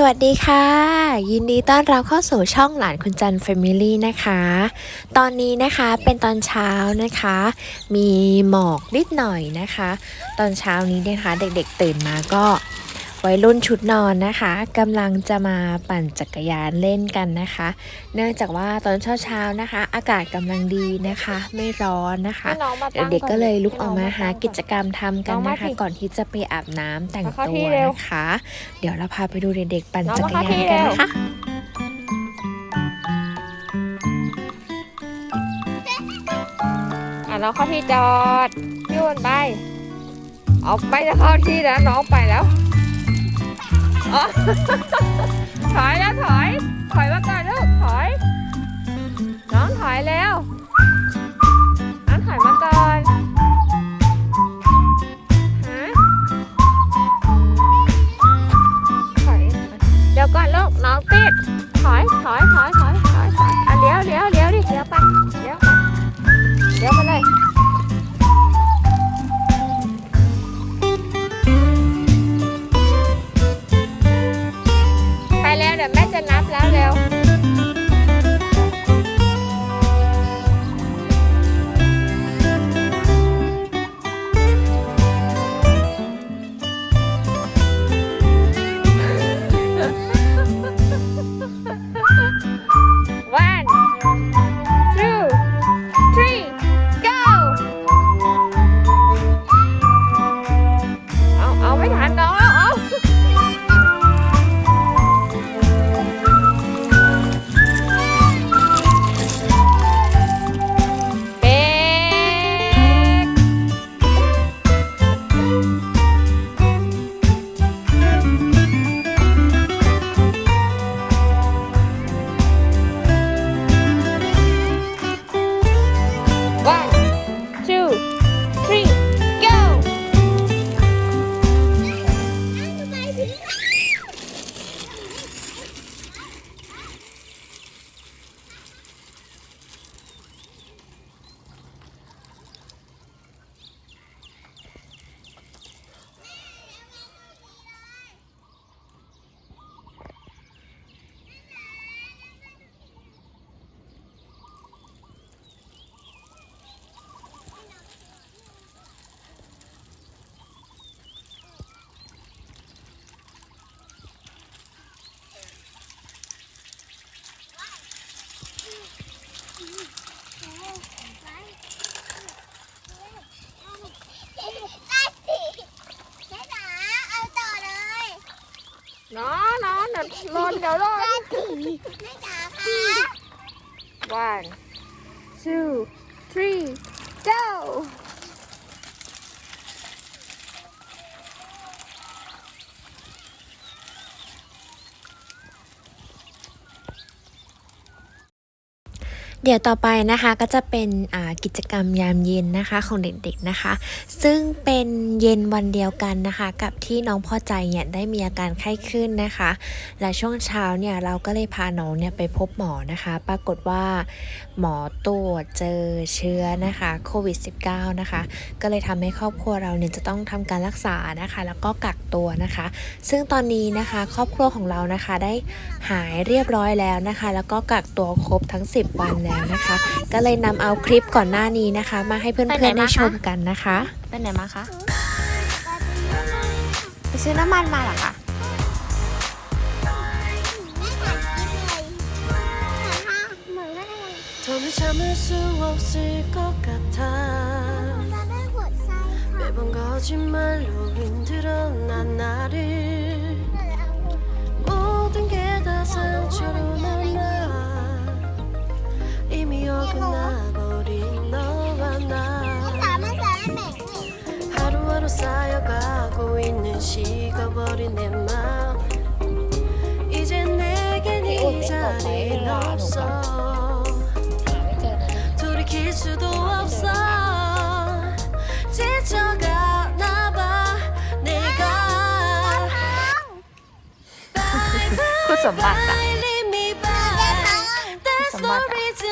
สวัสดีค่ะ ยินดีต้อนรับเข้าสู่ช่องหลานคุณจันเฟมิลี่นะคะ ตอนนี้นะคะเป็นตอนเช้านะคะ มีหมอกนิดหน่อยนะคะ ตอนเช้านี้นะคะ เด็กๆตื่นมาก็ วัยรุ่นชุดนอนนะคะกำลังจะมาปั่นจักรยานเล่นกันนะคะ เนื่องจากว่าตอนเช้าๆนะคะ อากาศกำลังดีนะคะ ไม่ร้อนนะคะให้น้องมาตั้งเด็กๆก็เลยลุกให้อน้องกมาหาตั้งกิจกรรมทำกันน้องมานะคะสิก่อนที่จะไปอาบน้ำแต่งมาเข้าตัที่วเร็วนะคะ เดี๋ยวเราพาไปดูเด็กๆปั่นน้องจัมากรเข้ายานที่กันเร็วนะคะอะน้องเข้าที่จอดพี่วนไปเอาไปจะเข้าที่แล้วน้องไปแล้วอ๋อ ถอยแล้วถอย ถอยมาก่อนลูกถอย น้องถอยแล้วน้องถอยมาก่อน วั น้องน้องเดี๋ยวหล่นเดี๋ยวหล่น one two three go เดี๋ยวต่อไปนะคะก็จะเป็นกิจกรรมยามเย็นนะคะของเด็กๆนะคะ ซึ่งเป็นเย็นวันเดียวกันนะคะ กับที่น้องพ่อใจเนี่ยได้มีอาการไข้ขึ้นนะคะ และช่วงเช้าเนี่ยเราก็เลยพาน้องเนี่ยไปพบหมอนะคะ ปรากฏว่าหมอตรวจเจอเชื้อนะคะโควิด -19 นะคะ ก็เลยทำให้ครอบครัวเราเนี่ยจะต้องทำการรักษานะคะ แล้วก็กักตัวนะคะ ซึ่งตอนนี้นะคะครอบครัวของเรานะคะได้หายเรียบร้อยแล้วนะคะ แล้วก็กักตัวครบทั้ง 10 วันแล้วนะคะ ก็เลยนำเอาคลิปก่อนหน้านี้นะคะ มาให้เพื่อนๆได้ชมกันนะคะไปไหนมาคะไปซื้อน้ำมันมาหรอคะเธอไม่บังเอิญที่มันรู้วินที่เราหนาหนาดี 버린 내 마음. 이제 내겐 이 자리는 없어. 돌이킬 수도 없어. 지쳐가나 봐. 내가 그것은 맞다. That's the reason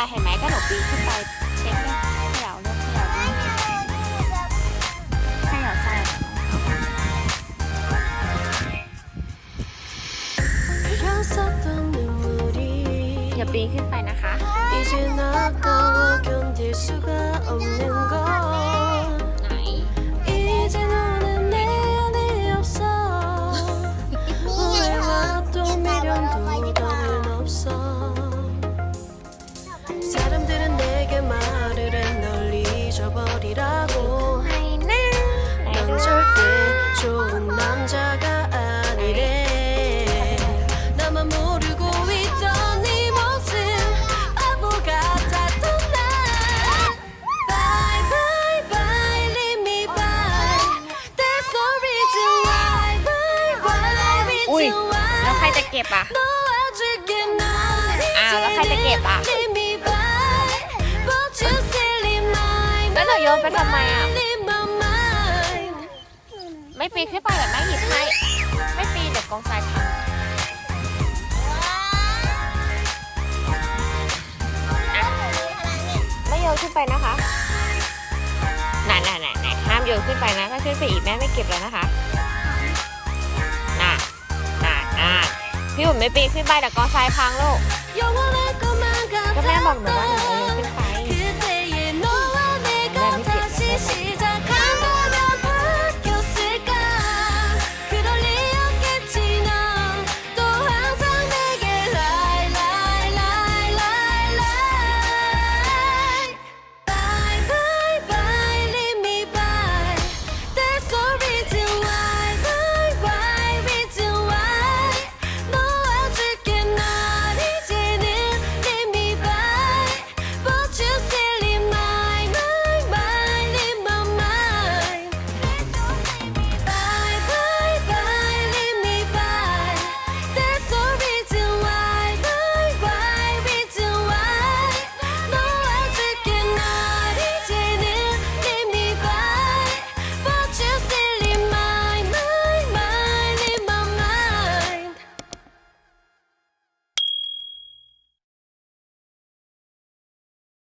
อ่ะเห็นไหมก็หนูปีนขึ้นไปเช็คเลยเขย่าลูกเขย่าลูกเขย่าใส่ 흘렀었던 눈물이 อย่าปีนขึ้นไปนะคะ 이젠 아까워 견딜 수가 없는 걸 남자가 아니래 나만 모르고 있던 네 모습 바보 같았던 날 Bye bye bye leave me by There's no reason why Bye bye อุ้ย reason แล้วใคร why จะเก็บอ่ะ 놓아줄게 난 อ้าวแล้วใครจะเก็บอ่ะ Leave me by But you still leave my แล้วหนูโยนไปทำไมอ่ะ Leave my mind ไม่ปีนขึ้นไปแบบไม่หยิบให้ไม่ปีนเดี๋ยวกองทรายพังไม่โยนขึ้นไปนะคะน่ะน่ะน่ะน่ะห้ามโยนขึ้นไปนะถ้าขึ้นไปอีกแม่ไม่เก็บแล้วนะคะน่ะน่ะน่ะพี่ผมไม่ปีนขึ้นไปแต่กองทรายพังลูกก็แม่บอกหนูว่า